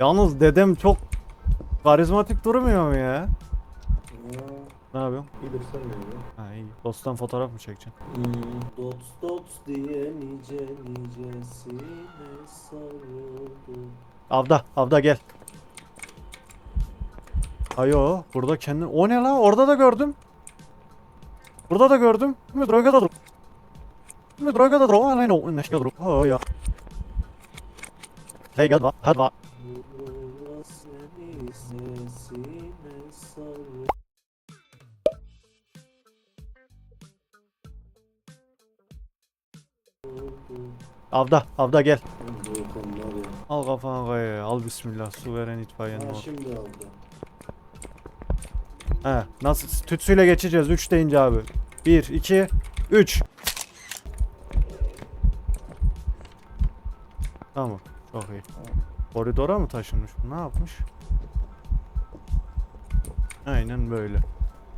Yalnız dedem çok karizmatik durmuyor mu ya? Ne yapıyorsun? İyidir sen ne yapıyorsun? Ha iyi. Dosttan fotoğraf mı çekeceksin? Hmm. Dots dots diye nice nicesine sarıldı. Avda, avda gel. Ayo, burada kendi... O ne la? Orada da gördüm. Burada da gördüm. Mi droga da dur. Mi droga da dur. Aa, ne ne şey dur. Oh ya. Hey gel va, hadi va. Seni sesine. Avda, avda gel. Al kafana kayaya. Al bismillah. Su veren itfaiyenin Ha var. şimdi. He, nasıl? Tütsüyle geçeceğiz. 3 deyince abi. 1, 2, 3. Tamam. Çok iyi. Koridora mı taşınmış? Ne yapmış? Aynen böyle.